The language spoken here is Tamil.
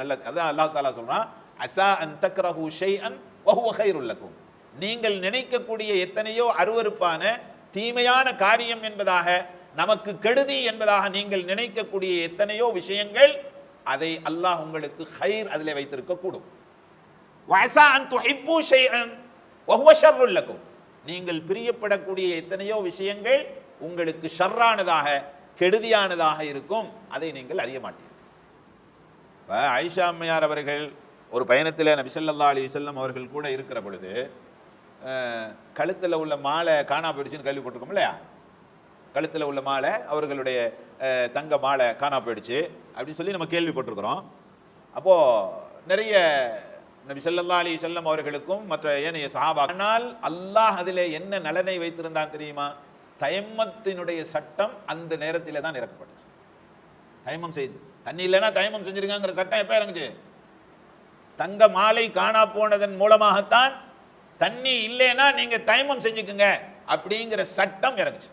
நல்லது அதான் அல்லாஹ் தாலா சொல்றான் அசா அன் தக்ரஹு ஷைஅன் அன் கைருல் நீங்கள் நினைக்கக்கூடிய எத்தனையோ அருவருப்பான தீமையான காரியம் என்பதாக நமக்கு கெடுதி என்பதாக நீங்கள் நினைக்கக்கூடிய எத்தனையோ விஷயங்கள் அதை அல்லாஹ் உங்களுக்கு ஹைர் அதிலே வைத்திருக்க கூடும். வயசா அன் துஹிப்பு ஷைஅன் அன் ஷர்ருல் நீங்கள் பிரியப்படக்கூடிய எத்தனையோ விஷயங்கள் உங்களுக்கு ஷர்ரானதாக கெடுதியானதாக இருக்கும். அதை நீங்கள் அறிய மாட்டீர்கள். இப்போ ஆயிஷா அம்மையார் அவர்கள் ஒரு பயணத்தில் நபிசல்லா அலி அலைஹி அவர்கள் கூட இருக்கிற பொழுது கழுத்தில் உள்ள மாலை காணா போயிடுச்சுன்னு கேள்விப்பட்டிருக்கோம் இல்லையா? கழுத்தில் உள்ள மாலை அவர்களுடைய தங்க மாலை காணா போயிடுச்சு அப்படின்னு சொல்லி நம்ம கேள்விப்பட்டிருக்கிறோம். அப்போது நிறைய நபி ஸல்லல்லாஹு அலி செல்லம் அவர்களுக்கும் மற்ற ஏனைய சஹாபா ஆனால் அல்லாஹ் அதில் என்ன நலனை வைத்திருந்தான் தெரியுமா? தயம்மத்தினுடைய சட்டம் அந்த நேரத்தில் தான் இறக்கப்பட்டது. தயமம் செய்து தண்ணி இல்லைன்னா தயமம் செஞ்சிருக்காங்கிற சட்டம் எப்போ இறங்குச்சு? தங்க மாலை காணா போனதன் மூலமாகத்தான் தண்ணி இல்லைன்னா நீங்கள் தயமம் செஞ்சுக்குங்க அப்படிங்கிற சட்டம் இறங்குச்சு.